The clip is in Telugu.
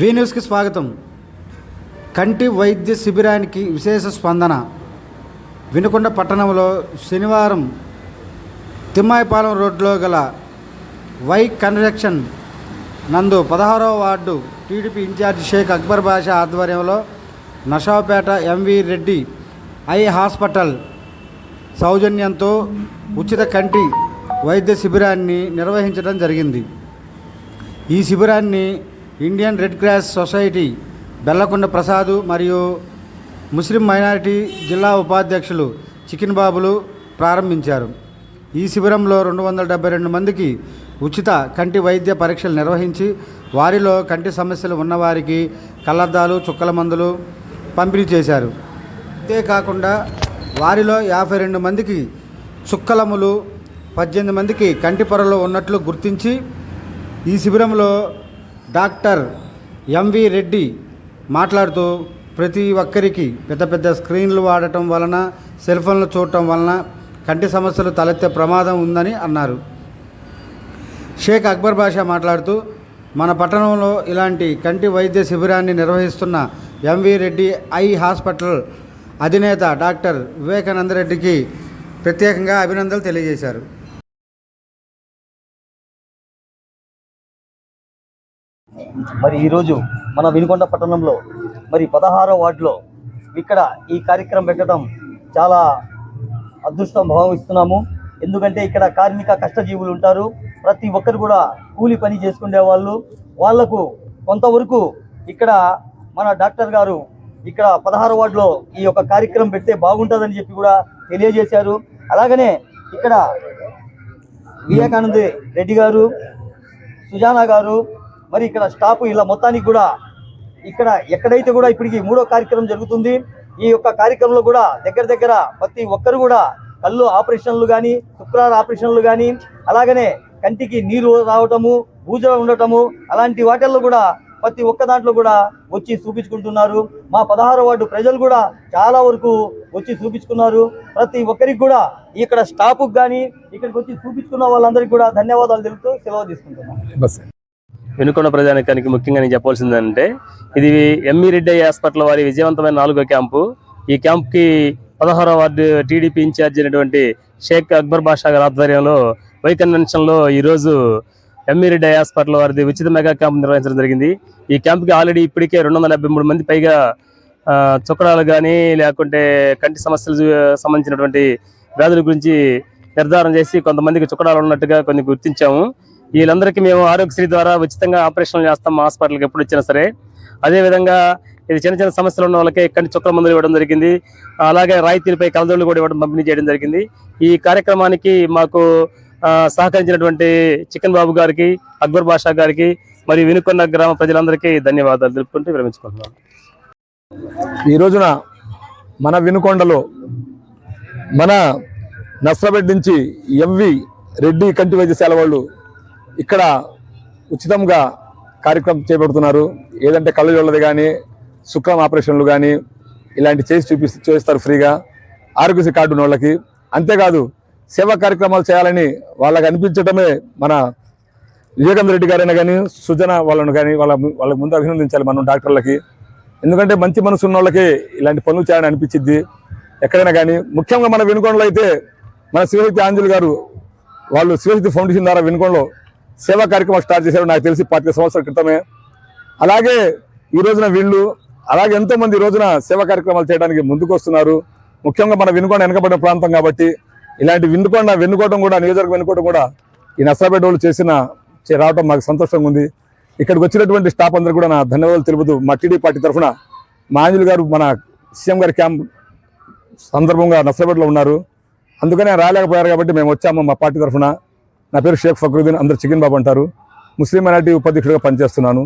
వి న్యూస్కి స్వాగతం. కంటి వైద్య శిబిరానికి విశేష స్పందన. వినుకొండ పట్టణంలో శనివారం తిమ్మాయిపాలెం రోడ్లో గల వై కన్వెక్షన్ నందు పదహారవ ward TDP incharge Sheikh Akbar Basha ఆధ్వర్యంలో Nashapeta MV Reddy eye hospital సౌజన్యంతో ఉచిత కంటి వైద్య శిబిరాన్ని నిర్వహించడం జరిగింది. ఈ శిబిరాన్ని Indian red cross society Bellakonda Prasad మరియు ముస్లిం మైనారిటీ జిల్లా ఉపాధ్యక్షులు చికెన్ బాబులు ప్రారంభించారు. ఈ శిబిరంలో రెండు వందల డెబ్బై రెండు మందికి ఉచిత కంటి వైద్య పరీక్షలు నిర్వహించి వారిలో కంటి సమస్యలు ఉన్నవారికి కళ్ళద్దాలు చుక్కల మందులు పంపిణీ చేశారు. అంతేకాకుండా వారిలో యాభై రెండు మందికి చుక్కలములు పద్దెనిమిది మందికి కంటి పొరలు ఉన్నట్లు గుర్తించి ఈ శిబిరంలో డాక్టర్ ఎంవి రెడ్డి మాట్లాడుతూ ప్రతి ఒక్కరికి పెద్ద పెద్ద స్క్రీన్లు వాడటం వలన సెల్ ఫోన్లు చూడటం వలన కంటి సమస్యలు తలెత్తే ప్రమాదం ఉందని అన్నారు. షేక్ అక్బర్ బాషా మాట్లాడుతూ మన పట్టణంలో ఇలాంటి కంటి వైద్య శిబిరాన్ని నిర్వహిస్తున్న ఎంవి రెడ్డి ఐ హాస్పిటల్ అధినేత డాక్టర్ వివేకానంద రెడ్డికి ప్రత్యేకంగా అభినందనలు తెలియజేశారు. మరి ఈరోజు మన వినుకొండ పట్టణంలో మరి పదహారో వార్డులో ఇక్కడ ఈ కార్యక్రమం పెట్టడం చాలా అదృష్టం భావిస్తున్నాము. ఎందుకంటే ఇక్కడ కార్మిక కష్టజీవులు ఉంటారు. ప్రతి ఒక్కరు కూడా కూలి పని చేసుకునే వాళ్ళు. వాళ్ళకు కొంతవరకు ఇక్కడ మన డాక్టర్ గారు ఇక్కడ పదహారు వార్డులో ఈ యొక్క కార్యక్రమం పెడితే బాగుంటుందని చెప్పి కూడా తెలియజేశారు. అలాగనే ఇక్కడ వివేకానంద రెడ్డి గారు సుజానా గారు మరి ఇక్కడ స్టాఫ్ ఇలా మొత్తానికి కూడా ఇక్కడ ఎక్కడైతే కూడా ఇప్పటికి మూడో కార్యక్రమం జరుగుతుంది ఈ యొక్క కార్యక్రమంలో కూడా దగ్గర దగ్గర ప్రతి ఒక్కరు కూడా కళ్ళు ఆపరేషన్లు కానీ శుక్రాల ఆపరేషన్లు కానీ అలాగనే కంటికి నీరు రావటము భూజలు ఉండటము అలాంటి వాటిల్లో కూడా ప్రతి ఒక్క దాంట్లో కూడా వచ్చి చూపించుకుంటున్నారు. మా పదహారు వార్డు ప్రజలు కూడా చాలా వరకు వచ్చి చూపించుకున్నారు. ప్రతి ఒక్కరికి కూడా ఇక్కడ స్టాఫ్కి కానీ ఇక్కడికి వచ్చి చూపించుకున్న వాళ్ళందరికీ కూడా ధన్యవాదాలు తెలుపుతూ సెలవు తీసుకుంటున్నాను వెనుకొండ ప్రజానికానికి ముఖ్యంగా నేను చెప్పాల్సిందంటే ఇది ఎంఈ రెడ్డి హాస్పిటల్ వారి విజయవంతమైన నాలుగో క్యాంపు. ఈ క్యాంప్కి పదహారవ వార్డు టీడీపీ ఇన్ఛార్జ్ అయినటువంటి షేక్ అక్బర్ బాషా గారి ఆధ్వర్యంలో వై కన్వెన్షన్లో ఈరోజు ఎంఈ రెడ్డి హాస్పిటల్ వారిది ఉచిత మెగా క్యాంప్ నిర్వహించడం జరిగింది. ఈ క్యాంప్కి ఆల్రెడీ ఇప్పటికే రెండు వందల డెబ్బై మూడు మంది పైగా చుక్కడాలు కానీ లేకుంటే కంటి సమస్యలు సంబంధించినటువంటి వ్యాధుల గురించి నిర్ధారణ చేసి కొంతమందికి చుక్కడాలు ఉన్నట్టుగా కొన్ని గుర్తించాము. వీళ్ళందరికీ మేము ఆరోగ్యశ్రీ ద్వారా ఉచితంగా ఆపరేషన్లు చేస్తాం హాస్పిటల్కి ఎప్పుడు వచ్చినా సరే. అదేవిధంగా ఇది చిన్న చిన్న సమస్యలు ఉన్న వాళ్ళకి కంటి చుక్కల మందులు ఇవ్వడం జరిగింది. అలాగే రాయితీలపై కలదోళ్ళు కూడా ఇవ్వడం పంపిణీ చేయడం జరిగింది. ఈ కార్యక్రమానికి మాకు సహకరించినటువంటి చికెన్ బాబు గారికి అక్బర్ బాషా గారికి మరియు వినుకొండ గ్రామ ప్రజలందరికీ ధన్యవాదాలు తెలుపుకుంటూ విరమించుకుంటున్నాను. ఈ రోజున మన వినుకొండలో మన నస్రబెడ్ నుంచి ఎంవి రెడ్డి కంటి వైద్యశాల వాళ్ళు ఇక్కడ ఉచితంగా కార్యక్రమం చేపడుతున్నారు. ఏదంటే కళ్ళు జోళ్ళది కానీ శుక్రం ఆపరేషన్లు కానీ ఇలాంటి చేసి చూపి చేస్తారు ఫ్రీగా. ఆరోగ్యశ్రీ కార్డు ఉన్న వాళ్ళకి అంతేకాదు సేవా కార్యక్రమాలు చేయాలని వాళ్ళకి అనిపించడమే మన వివేకానంద రెడ్డి గారైనా కానీ సుజన వాళ్ళను కానీ వాళ్ళ వాళ్ళకి ముందు అభినందించాలి మనం డాక్టర్లకి. ఎందుకంటే మంచి మనసు ఉన్న వాళ్ళకి ఇలాంటి పనులు చేయాలని అనిపించింది ఎక్కడైనా కానీ ముఖ్యంగా మన వెనుకొండలో అయితే మన శివశక్తి ఆంజలి గారు వాళ్ళు శివశక్తి ఫౌండేషన్ ద్వారా వెనుకొండలో సేవా కార్యక్రమం స్టార్ట్ చేశారు. నాకు తెలిసి పాతిక సంవత్సరాల క్రితమే. అలాగే ఈ రోజున వీళ్ళు అలాగే ఎంతోమంది ఈ రోజున సేవా కార్యక్రమాలు చేయడానికి ముందుకు వస్తున్నారు ముఖ్యంగా మన వెనుకొండ వెనుకబడిన ప్రాంతం కాబట్టి ఇలాంటి వినుకొండ వెన్నుకోవడం కూడా నియోజకవర్గం వెన్నుకోవడం కూడా ఈ నసరాపేట వాళ్ళు చేసిన రావడం మాకు సంతోషంగా ఉంది. ఇక్కడికి వచ్చినటువంటి స్టాఫ్ అందరూ కూడా నా ధన్యవాదాలు తెలుపుతూ మా టీడీ పార్టీ తరఫున మా ఆంజలి గారు మన సీఎం గారి క్యాంప్ సందర్భంగా నసరాపేటలో ఉన్నారు. అందుకని రాలేకపోయారు కాబట్టి మేము వచ్చాము మా పార్టీ తరఫున. నా పేరు షేక్ ఫక్రుద్దీన్ అందరు చికెన్ బాబు అంటారు. ముస్లిం మైనార్టీ ఉపాధ్యక్షుడిగా పనిచేస్తున్నాను.